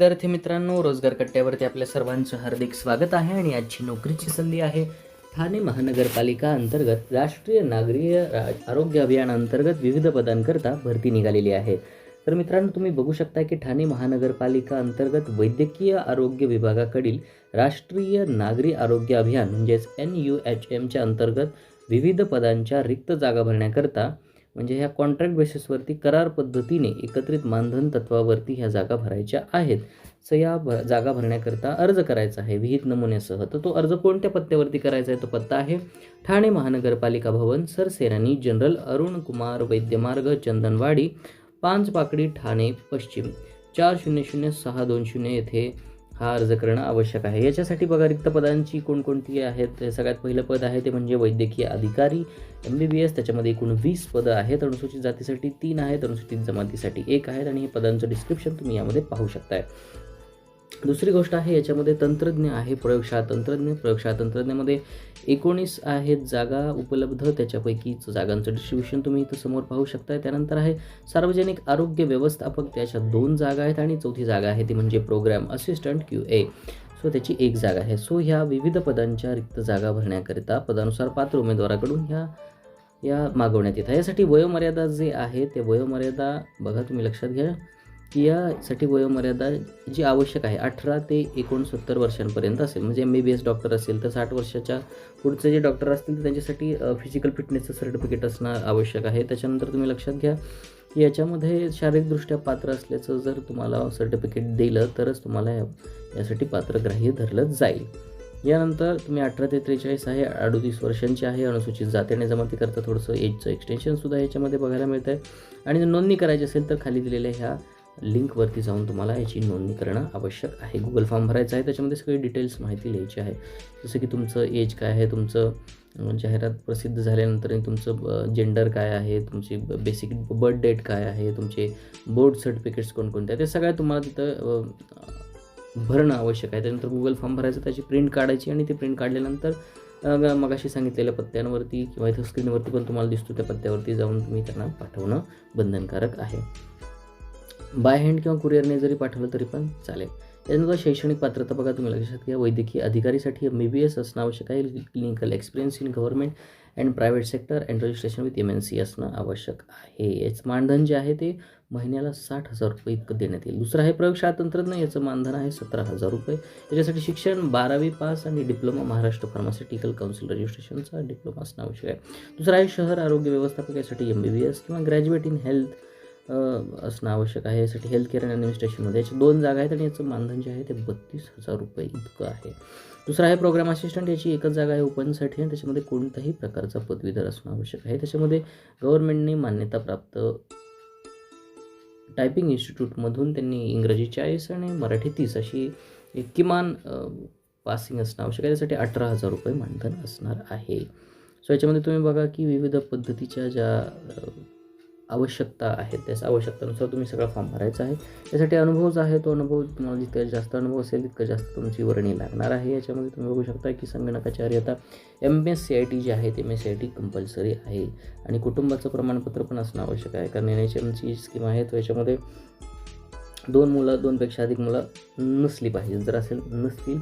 विद्यार्थी मित्रांनो रोजगार कट्ट्यावरती आपल्या सर्वांचं हार्दिक स्वागत आहे आणि आजची नोकरीची संधी आहे ठाणे महानगरपालिका अंतर्गत राष्ट्रीय नागरी रा- आरोग्य अभियानाअंतर्गत विविध पदांकरता भरती निघालेली आहे. तर मित्रांनो तुम्ही बघू शकता की ठाणे महानगरपालिका अंतर्गत वैद्यकीय आरोग्य विभागाकडील राष्ट्रीय नागरी आरोग्य अभियान म्हणजेच एन यू एच एमच्या अंतर्गत विविध पदांच्या रिक्त जागा भरण्याकरता म्हणजे ह्या कॉन्ट्रॅक्ट बेसिसवरती करार पद्धतीने एकत्रित मानधन तत्वावरती ह्या जागा भरायच्या आहेत. सो या भ जागा भरण्याकरता अर्ज करायचा आहे. विहित नमुन्यासह. तर तो अर्ज कोणत्या पत्त्यावरती करायचा आहे? तो पत्ता आहे ठाणे महानगरपालिका भवन सरसेनानी जनरल अरुण कुमार वैद्यमार्ग चंदनवाडी पाच पाकडी ठाणे पश्चिम. चार शून्य शून्य सहा दोन शून्य येथे हा अर्ज करणं आवश्यक आहे. याच्यासाठी बघा रिक्त पदांची कोणकोणती आहेत? सगळ्यात पहिलं पद आहे ते म्हणजे वैद्यकीय अधिकारी एम बी बी एस त्याच्यामध्ये एकूण वीस पदं आहेत. अनुसूचित जातीसाठी तीन आहेत अनुसूचित जमातीसाठी एक आहेत. आणि हे पदांचं डिस्क्रिप्शन तुम्ही यामध्ये पाहू शकताय. दुसरी गोष्ट आहे याच्यामध्ये तंत्रज्ञ आहे प्रयोगशाळा तंत्रज्ञ प्रयोगशाळा तंत्रज्ञामध्ये एकोणीस आहेत जागा उपलब्ध त्याच्यापैकी जागांचं डिस्ट्रीब्युशन तुम्ही इथं समोर पाहू शकताय. त्यानंतर आहे सार्वजनिक आरोग्य व्यवस्थापक त्याच्या दोन जागा आहेत आणि चौथी जागा आहे ती म्हणजे programme assistant Q A so त्याची एक जागा आहे. सो ह्या विविध पदांच्या रिक्त जागा भरण्याकरिता पदानुसार पात्र उमेदवाराकडून ह्या या मागवण्यात येतात यासाठी वयोमर्यादा जे आहे ते वयोमर्यादा बघा तुम्ही लक्षात घ्या. यासाठी वयोमर्यादा जी आवश्यक आहे अठरा ते एकोणसत्तर वर्षांपर्यंत असेल. म्हणजे M B B S doctor असेल तर साठ वर्षाच्या पुढचे जे डॉक्टर असतील तर त्यांच्यासाठी फिजिकल फिटनेसचं सर्टिफिकेट असणं आवश्यक आहे. त्याच्यानंतर तुम्ही लक्षात घ्या की याच्यामध्ये शारीरिकदृष्ट्या पात्र असल्याचं जर तुम्हाला सर्टिफिकेट दिलं तरच तुम्हाला या- यासाठी पात्र ग्राह्य धरलं जाईल. यानंतर तुम्ही अठरा ते त्रेचाळीस आहे अडोतीस वर्षांची आहे अनुसूचित जाती आणि जमातीकरता थोडंसं एजचं एक्सटेन्शनसुद्धा याच्यामध्ये बघायला मिळतं आहे आणि जर नोंदणी करायची असेल तर खाली दिलेल्या ह्या लिंकवरती जाऊन तुम्हाला याची नोंदणी करणं आवश्यक आहे. गुगल फॉर्म भरायचा आहे त्याच्यामध्ये सगळी डिटेल्स माहिती लिहायची आहे. जसं की तुमचं एज काय आहे तुमचं जाहिरात प्रसिद्ध झाल्यानंतर तुमचं जेंडर काय आहे तुमची बेसिक बर्थ डेट काय आहे तुमचे बोर्ड सर्टिफिकेट्स कोणकोणते आहेत ते सगळ्या तुम्हाला तिथं भरणं आवश्यक आहे. त्यानंतर गुगल फॉर्म भरायचं त्याची प्रिंट काढायची आणि ते प्रिंट काढल्यानंतर मगाशी सांगितलेल्या पत्त्यांवरती किंवा इथं स्क्रीनवरती पण तुम्हाला दिसतो त्या पत्त्यावरती जाऊन तुम्ही त्यांना पाठवणं बंधनकारक आहे. बाय हँड किंवा कुरिअरने जरी पाठवलं तरी पण चालेल. त्यानंतर शैक्षणिक पात्रता बघा तुम्ही लक्षात घ्या. वैद्यकीय अधिकारीसाठी एम बी बी एस असणं आवश्यक आहे. Clinical experience in government and private sector and registration with M N C असणं आवश्यक आहे. याचं मानधन जे आहे ते महिन्याला साठ हजार रुपये इतकं देण्यात येईल. दुसरं आहे प्रयोगशाळा तंत्रज्ञ याचं मानधन आहे सतरा हजार रुपये. याच्यासाठी शिक्षण बारावी पास आणि डिप्लोमा महाराष्ट्र फार्मास्युटिकल काउन्सिल रजिस्ट्रेशनचा डिप्लोमा असणं आवश्यक आहे. दुसरं आहे शहर आरोग्य व्यवस्थापक. यासाठी एम बी बी एस किंवा ग्रॅज्युएट इन हेल्थ असणं आवश्यक आहे. यासाठी हेल्थ केअर अँड ॲडमिनिस्ट्रेशनमध्ये याचे दोन जागा आहेत आणि याचं मानधन जे आहे ते बत्तीस हजार रुपये इतकं आहे. दुसरं आहे प्रोग्राम असिस्टंट याची एकच जागा आहे ओपनसाठी आणि त्याच्यामध्ये कोणत्याही प्रकारचा पदवीधर असणं आवश्यक आहे. त्याच्यामध्ये गव्हर्नमेंटने मान्यताप्राप्त टायपिंग इन्स्टिट्यूटमधून त्यांनी इंग्रजी चाळीस आणि मराठी तीस अशी एक किमान पासिंग असणं आवश्यक आहे. त्यासाठी अठरा हजार रुपये मानधन असणार आहे. सो याच्यामध्ये तुम्ही बघा की विविध पद्धतीच्या ज्या आवश्यकता आहे. त्याच्या आवश्यकतेनुसार तुम्ही सगळा फॉर्म भरायचा आहे. त्यासाठी अनुभव जो आहे तो अनुभव तुम्हाला जितका जास्त अनुभव असेल तितकं जास्त तुमची वर्णी लागणार आहे. याच्यामध्ये तुम्ही बघू शकता की संगणकाची अर्हता M S C I T जी आहे ते M S C I T compulsory आहे. आणि कुटुंबाचं प्रमाणपत्र पण असणं आवश्यक आहे. कारण एन एच एमची स्कीम आहे तो याच्यामध्ये दोन मुलं दोनपेक्षा अधिक मुलं नसली पाहिजे. जर असेल नसतील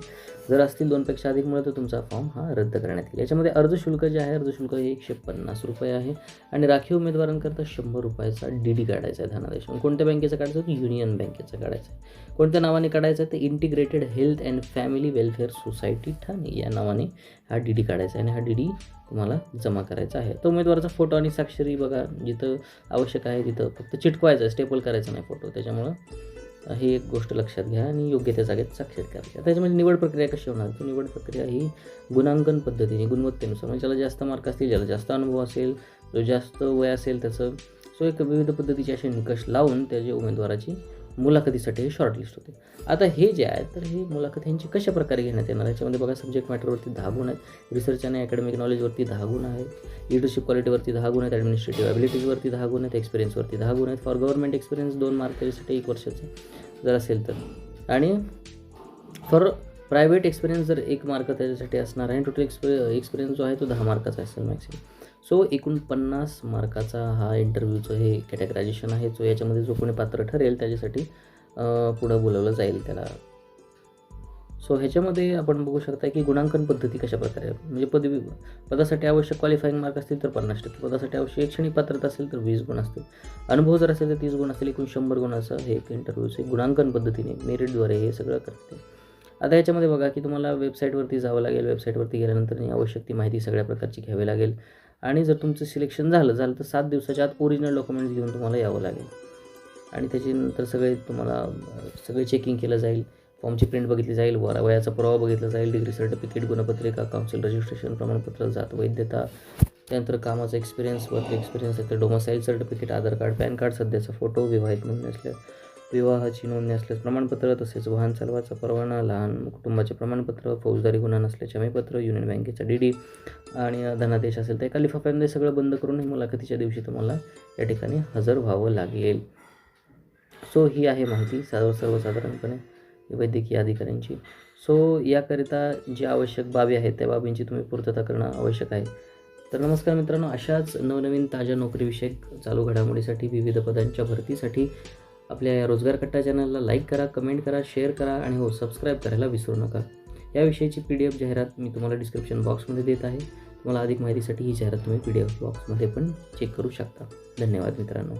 जर असतील दोनपेक्षा अधिक मुळे तर तुमचा फॉर्म हा रद्द करण्यात येईल. याच्यामध्ये अर्ज शुल्क जे आहे अर्ज शुल्क हे एकशे पन्नास रुपये आहे. आणि राखीव उमेदवारांकरता शंभर रुपयाचा डी डी काढायचा आहे धनादेश कोणत्या बँकेचा काढायचा तर युनियन बँकेचा काढायचा आहे. कोणत्या नावाने काढायचं आहे? तर integrated health and family welfare society Thane या नावाने हा डी डी काढायचा आहे. आणि हा डी डी तुम्हाला जमा करायचा आहे. तो उमेदवाराचा फोटो आणि साक्षरी बघा. जिथं आवश्यक आहे तिथं फक्त चिटकवायचं आहे. स्टेपल करायचं नाही फोटो त्याच्यामुळं ही एक गोष्ट लक्षात घ्या आणि योग्य त्या जागेत साक्षर करायची त्याच्यामध्ये निवड प्रक्रिया कशी होणार? तर निवड प्रक्रिया ही गुणांकन पद्धतीने गुणवत्तेनुसार. म्हणजे ज्याला जास्त मार्क असतील ज्याला जास्त अनुभव असेल जो जास्त वय असेल त्याचं सो एक विविध पद्धतीचे असे निकष लावून त्याच्या उमेदवाराची मुलाखतीसाठी हे शॉर्टलिस्ट होते. आता हे जे आहे तर हे मुलाखत यांची कशा प्रकारे घेण्यात येणार? याच्यामध्ये बघा सब्जेक्ट मॅटरवरती दहा गुण आहेत. रिसर्च आणि अकॅडमिक नॉलेजवरती दहा गुण आहेत. लिडरशिप क्वालिटीवरती दहा गुण आहेत. ॲडमिनिस्ट्रेटिव्ह ॲबिलिटीजवरती दहा गुण आहेत. एक्सपिरियन्सवरती दहा गुण आहेत. फॉर गव्हर्नमेंट एक्सपिरियन्स दोन मार्क त्याच्यासाठी एक वर्षाचं. जर असेल तर. आणि फॉर प्रायव्हेट एक्सपिरियन्स जर एक मार्क त्याच्यासाठी असणार आहे टोटल एक्सपि एक्सपिरियन्स जो आहे तो दहा मार्काचा असेल मॅक्सिमम सो एकूण पन्नास मार्काचा हा इंटरव्ह्यूचं हे कॅटेगरायझेशन आहे. सो याच्यामध्ये जो कोणी पात्र ठरेल त्याच्यासाठी पुढं बोलवलं जाईल त्याला. सो ह्याच्यामध्ये आपण बघू शकता की गुणांकन पद्धती कशा प्रकारे म्हणजे पदवी पदासाठी आवश्यक क्वालिफाईंग मार्क असतील तर पन्नास टक्के. पदासाठी आवश्यक शैक्षणिक पात्रता असेल तर वीस गुण असतील. अनुभव जर असेल तर तीस गुण असतील. एकूण शंभर गुणाचं हे एक इंटरव्ह्यूचे गुणांकन पद्धतीने मेरिटद्वारे हे सगळं करते. आता याच्यामध्ये बघा की तुम्हाला वेबसाईटवरती जावं लागेल. वेबसाईटवरती गेल्यानंतर आवश्यक ती माहिती सगळ्या प्रकारची घ्यावी लागेल. आणि जर तुमचं सिलेक्शन झालं झालं तर सात दिवसाच्या आत ओरिजिनल डॉक्युमेंट्स घेऊन तुम्हाला यावं लागेल. आणि त्याच्यानंतर सगळे तुम्हाला सगळे चेकिंग केलं जाईल. फॉर्मची प्रिंट बघितली जाईल. वरा वयाचा पुरावा बघितला जाईल. डिग्री सर्टिफिकेट गुणपत्रिका काउन्सिल रजिस्ट्रेशन प्रमाणपत्र जात वैधता त्यानंतर कामाचा एक्सपिरियन्स वर्क एक्सपिरियन्स आहे तर domicile certificate Aadhaar card PAN card सध्याचा फोटो विवाहित नोंदणी असल्यास विवाहाची नोंदणी असल्यास प्रमाणपत्र तसेच वाहन चालवाचा परवाना लहान कुटुंबाचे प्रमाणपत्र फौजदारी गुन्हा नसल्याचे हमीपत्र युनियन बँकेचा डी डी आणि धनादेश असेल तर एका लिफाफ्यामध्ये सगळं बंद करून मुलाखतीच्या दिवशी तुम्हाला या ठिकाणी हजर व्हावं लागेल. सो ही आहे माहिती सर्व सर्वसाधारणपणे वैद्यकीय अधिकाऱ्यांची. सो याकरिता जी आवश्यक बाबी आहेत त्या बाबींची तुम्ही पूर्तता करणं आवश्यक आहे. तर नमस्कार मित्रांनो अशाच नवनवीन ताज्या नोकरीविषयक चालू घडामोडीसाठी विविध पदांच्या भरतीसाठी आपल्या या रोजगार कट्टा चॅनलला लाईक करा कमेंट करा शेअर करा आणि हो सबस्क्राईब करायला विसरू नका. याविषयीची पी डी एफ जाहिरात मी तुम्हाला डिस्क्रिप्शन बॉक्समध्ये देत आहे. तुम्हाला अधिक माहितीसाठी ही जाहिरात तुम्ही पी डी एफ बॉक्समध्ये पण चेक करू शकता. धन्यवाद मित्रांनो.